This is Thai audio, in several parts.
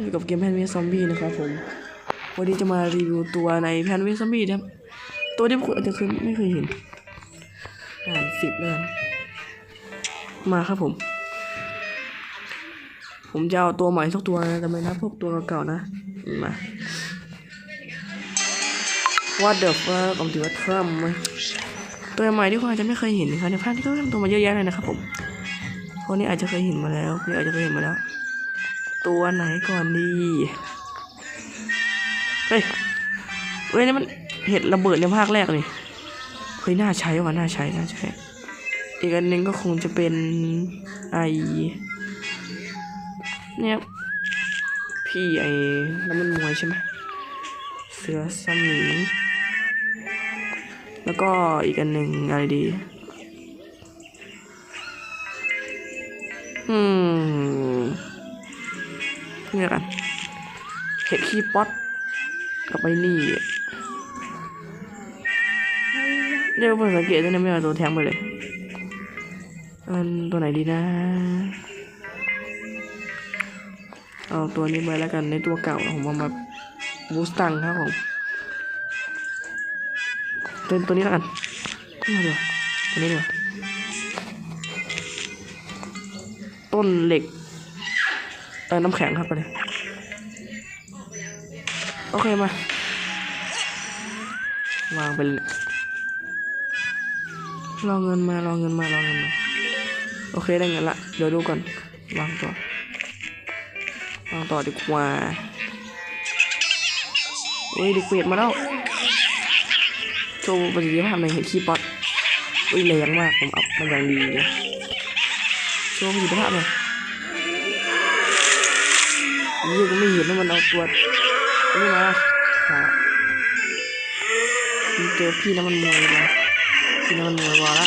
อยู่กับเกมแพนเวซอมบี้นะครับผม วันนี้จะมารีวิวตัวในแพนเวซอมบี้นะครับ ตัวที่คุณอาจจะเคยไม่เคยเห็นอ่านสิบเลยกันมาครับผม ผมจะเอาตัวใหม่สักตัวนะแต่ไม่นับพวกตัวเก่าๆนะ มา What the fuck ผมถือว่าทรัมไหมตัวใหม่ที่คุณอาจจะไม่เคยเห็นนะครับในภาคที่เขาทำตัวมาเยอะแยะเลยนะครับผมคนนี้อาจจะเคยเห็นมาแล้วคนนี้อาจจะเคยเห็นมาแล้ว ตัวไหนก่อนดี เฮ้ย เฮ้ยนี่มันเห็ดระเบิดในภาคแรกนี่ เฮ้ย น่าใช้ว่ะ น่าใช้ น่าใช้ อีกอันหนึงก็คงจะเป็นไอเนี่ยพี่ไอ้แล้วมันมวยใช่ไหมเสือสมิงแล้วก็อีกอันหนึ่งอะไรดี อืม นี่กันเห็ดขี้ป๊อตกับไอ้นี่เดี๋ยวผมสังเกตได้วยนะไม่อาตัวแทงไปเลยอันตัวไหนดีนะ เอาตัวนี้ไปแล้วกันในตัวเก่าผมเอามาบูสตังครับผมตัวตัวนี้แล้วกันนี่เดี๋ยวตัวนี้เดี๋ยวต้นเหล็ก เออน้ำแข็งครับไปเลยโอเคมาวางไปเลยรอเงินมารอเงินมารอเงินมาโอเคได้เงินละเดี๋ยวดูก่อนวางต่อวางต่อดีกว่าเฮ้ยด็กเปลี่ยนมาแล้วโชว์ประสิทธิภาพในเห็ดคีย์ป๊อตอุ้ยแรงมากผมอัพมันอย่างดีนะโชว์ประสิทธิภาพเลย นี่ก็ไม่เห็นว่ามันเอาตัวนี่มาหาเจอพี่น้ำมันมวยมาพี่น้ำมันมวยมาละ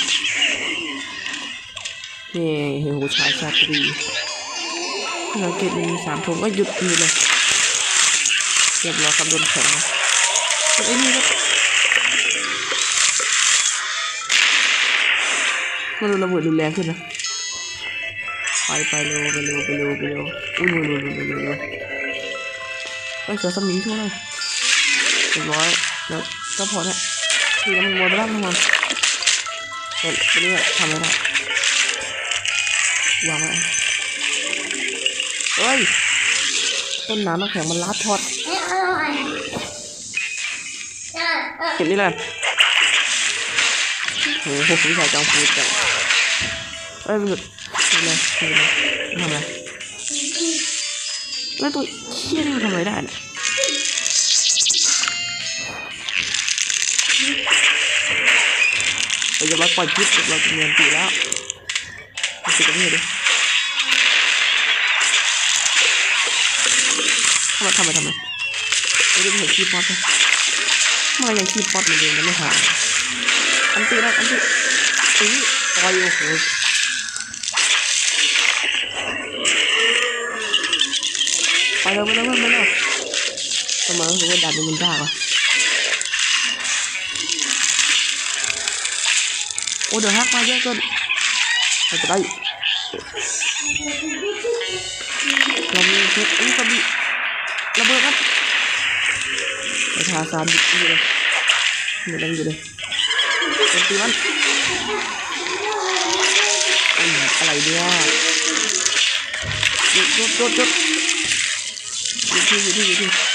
นี่เห็นหูชายชาตรีเราเก็บมีสามทงก็หยุดหยุดเลยเรียบร้อยครับโดนแข็งนะไอ้นี่ก็มันระเบิดรุนแรงขึ้นนะ ไปไปเร็วไปเร็วไปเร็วไปเร็วอุ้ยเร็วเร็วเร็วเร็วเร็วไปเสือสมิงช่วยหน่อยเรียบร้อยแล้วก็พอแล้วทีนั้นมันวนไปแล้วมันวนเสร็จไปเรื่อยทำไม่ได้วางไว้เฮ้ยต้นน้ำน้ำแข็งมันลัดทอดเก็บนี่แหละโหวิชาจองฟูจังเอ้ยมันหยุด ทำอะไรทำอะไรทำอะไรแล้วตัวเชี่ยนี่ทำอะไรได้เนี่ยเราจะมาปล่อยพิษเราจะเรียนตีแล้วมาสิกันนี่ดิทำไมทำไมทำไมไม่ได้เห็นขี้ป๊อตเลยมันยังขี้ป๊อตเหมือนเดิมนไม่หายอันตีแล้วอันตีตีต่อยโอ้โหไปเร็วไปเร็วไปเร็วไปเร็ว ทำไมรู้สึกว่าดันมันยากอะโอ้เดี๋ยวฮักมาเยอะเกินเราจะได้เรามีเพชรอุ้ยกระบี่ระเบิดครับไปทาซานอยู่เลยอยู่เลยอยู่เลยเป็นตีมันอุ้ยอะไรเนี่ยหยุดหยุดหยุดหยุดอยู่ที่อยู่ที่อยู่ที่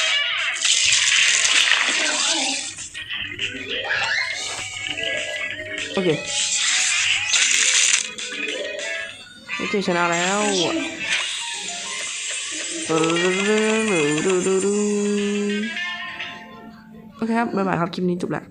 โอเคโอเคชนะแล้วโอเคครับบ๊ายบายครับ คลิปนี้จบแล้ว